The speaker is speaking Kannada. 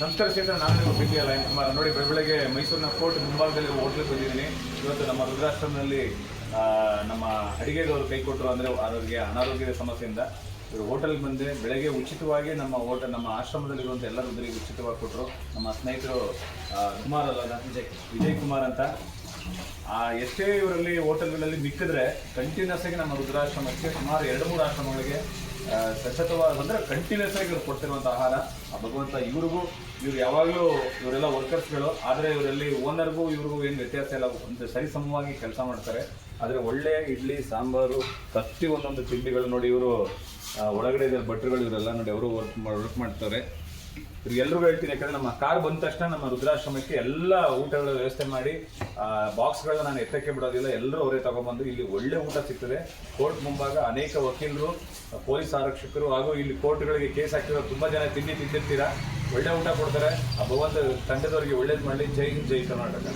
ನಮಸ್ಕಾರ ಸ್ನೇಹಿತರೆ, ನಾನು ನಿಮ್ಮ ಪ್ರೀತಿ ಅಲಯನ್ ಕುಮಾರ್ ನೋಡಿ, ಬೆಳಗ್ಗೆ ಮೈಸೂರಿನ ಕೋರ್ಟ್ ಮುಂಭಾಗದಲ್ಲಿ ಹೋಟ್ಲಿಗೆ ಬಂದಿದ್ದೀನಿ. ಇವತ್ತು ನಮ್ಮ ರುದ್ರಾಶ್ರಮದಲ್ಲಿ ನಮ್ಮ ನಮ್ಮ ಅವರು ಕೈ ಕೊಟ್ಟರು ಅಂದರೆ ಅವರಿಗೆ ಅನಾರೋಗ್ಯದ ಸಮಸ್ಯೆಯಿಂದ. ಇವರು ಹೋಟೆಲ್ಗೆ ಬಂದೆ. ಬೆಳಗ್ಗೆ ಉಚಿತವಾಗಿ ನಮ್ಮ ಹೋಟೆಲ್, ನಮ್ಮ ಆಶ್ರಮದಲ್ಲಿರುವಂಥ ಎಲ್ಲ ರುದ್ರಿಗೆ ಉಚಿತವಾಗಿ ಕೊಟ್ಟರು. ನಮ್ಮ ಸ್ನೇಹಿತರು ಕುಮಾರ್ ಅಲ್ಲ ವಿಜಯ್ ವಿಜಯ್ ಕುಮಾರ್ ಅಂತ. ಆ, ಎಷ್ಟೇ ಇವರಲ್ಲಿ ಹೋಟೆಲ್ಗಳಲ್ಲಿ ಮಿಕ್ಕಿದ್ರೆ ಕಂಟಿನ್ಯೂಸ್ ಆಗಿ ನಮ್ಮ ರುದ್ರಾಶ್ರಮಕ್ಕೆ ಸುಮಾರು ಎರಡು, ಮೂರು ಆಶ್ರಮಗಳಿಗೆ ಆ, ಸತತವಾದ ಅಂದರೆ ಕಂಟಿನ್ಯೂಸ್ ಆಗಿ ಇವ್ರು ಕೊಡ್ತಿರುವಂಥ ಆಹಾರ. ಆ ಭಗವಂತ ಇವ್ರಿಗೂ ಇವ್ರು ಯಾವಾಗಲೂ ಇವರೆಲ್ಲ ವರ್ಕರ್ಸ್ಗಳು ಆದರೆ ಇವರಲ್ಲಿ ಓನರ್ಗೂ ಇವ್ರಿಗೂ ಏನು ವ್ಯತ್ಯಾಸ ಇಲ್ಲ. ಒಂದು ಸರಿಸಮವಾಗಿ ಕೆಲಸ ಮಾಡ್ತಾರೆ. ಆದರೆ ಒಳ್ಳೆ ಇಡ್ಲಿ ಸಾಂಬಾರು ಪ್ರತಿ ಒಂದೊಂದು ತಿಂಡಿಗಳು ನೋಡಿ ಇವರು ಒಳಗಡೆ ಇದ್ದಾರೆ ಭಟ್ರುಗಳು ಇವರೆಲ್ಲ ನೋಡಿ ಅವರು ವರ್ಕ್ ವರ್ಕ್ ಮಾಡ್ತಾರೆ. ಎಲ್ರಿಗೂ ಹೇಳ್ತೀನಿ, ಯಾಕಂದ್ರೆ ನಮ್ಮ ಕಾರ್ ಬಂದ ತಕ್ಷಣ ನಮ್ಮ ರುದ್ರಾಶ್ರಮಕ್ಕೆ ಎಲ್ಲ ಊಟಗಳ ವ್ಯವಸ್ಥೆ ಮಾಡಿ ಬಾಕ್ಸ್ಗಳನ್ನ ನಾನು ಎತ್ತಕ್ಕೆ ಬಿಡೋದಿಲ್ಲ ಎಲ್ಲರೂ ಅವರೇ ತಗೊಂಡ್ಬಂದು ಇಲ್ಲಿ ಒಳ್ಳೆ ಊಟ ಸಿಗ್ತದೆ. ಕೋರ್ಟ್ ಮುಂಭಾಗ ಅನೇಕ ವಕೀಲರು, ಪೊಲೀಸ್ ಆರಕ್ಷಕರು ಹಾಗೂ ಇಲ್ಲಿ ಕೋರ್ಟ್ಗಳಿಗೆ ಕೇಸ್ ಹಾಕಿರೋ ತುಂಬಾ ಜನ ತಿಂಡಿ ತಿಂದಿರ್ತೀರಾ, ಒಳ್ಳೆ ಊಟ ಕೊಡ್ತಾರೆ. ಆ ಭಗವಂತ ತಂಡದವರಿಗೆ ಒಳ್ಳೇದು ಮಾಡಲಿ. ಜೈ ಹಿಂದ್, ಜೈ ಕರ್ನಾಟಕ.